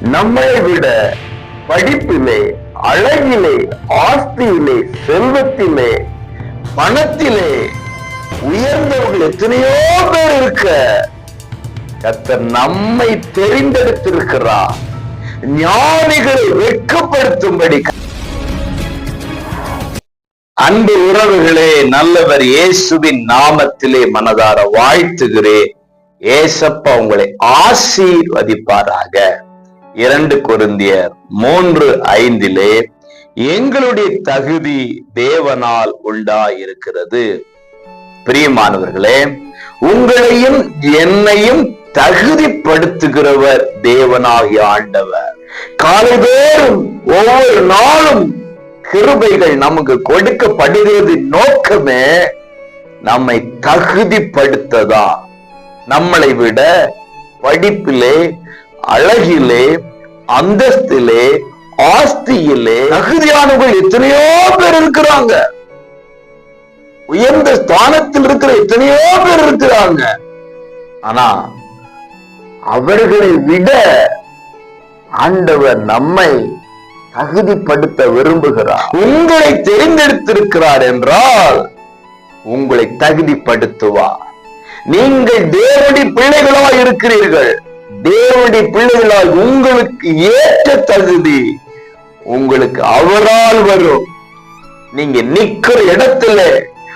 நம்மை விட படிப்பிலே அழகிலே ஆஸ்தியிலே செல்வத்திலே பணத்திலே உயர்ந்தவர்கள் எத்தனையோ பேர் இருக்க கத்தர் நம்மை தெரிந்தெடுத்திருக்கிறார். ஞானிகளை வெட்கப்படுத்தும்படி அன்பு உறவுகளே நல்லவர் இயேசுவின் நாமத்திலே மனதார வாழ்த்துகிறேன். ஏசப்பா உங்களை ஆசீர்வதிப்பாராக. இரண்டு குருந்தியர் மூன்று ஐந்திலே எங்களுடைய தகுதி தேவனால் உண்டாயிருக்கிறது. பிரியமானவர்களே உங்களையும் என்னையும் தகுதிப்படுத்துகிறவர் தேவனாகி ஆண்டவர். காலைதோறும் ஒவ்வொரு நாளும் கிருபைகள் நமக்கு கொடுக்கப்படுகிறது நோக்கமே நம்மை தகுதிப்படுத்ததா? நம்மளை விட படிப்பிலே அழகிலே அந்தஸ்திலே ஆஸ்தியிலே தகுதியானவர்கள் எத்தனையோ பேர் இருக்கிறாங்க. உயர்ந்த ஸ்தானத்தில் இருக்கிற எத்தனையோ பேர் இருக்கிறாங்க. ஆனா அவர்களை விட ஆண்டவர் நம்மை தகுதிப்படுத்த விரும்புகிறார். உங்களை தெரிந்தெடுத்திருக்கிறார் என்றால் உங்களை தகுதிப்படுத்துவார். நீங்கள் தேவடி பிள்ளைகளாய் இருக்கிறீர்கள் தேவடி பிள்ளைகளால் உங்களுக்கு ஏற்ற தகுதி உங்களுக்கு அவரால் வரும். நீங்க நிக்கிற இடத்துல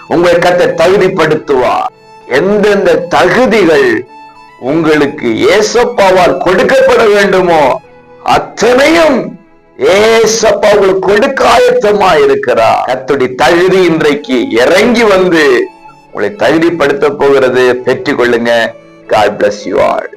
உங்களை கத்தை தகுதிப்படுத்துவார். எந்தெந்த தகுதிகள் உங்களுக்கு ஏசப்பாவால் கொடுக்கப்பட வேண்டுமோ அத்தனையும் ஏசப்பா உங்களுக்கு கொடுக்க ஆயத்தமா இருக்கிறார். கத்துடைய தகுதி இன்றைக்கு இறங்கி வந்து உங்களை தகுதிப்படுத்த போகிறது. பெற்றுக்கொள்ளுங்க. God bless you all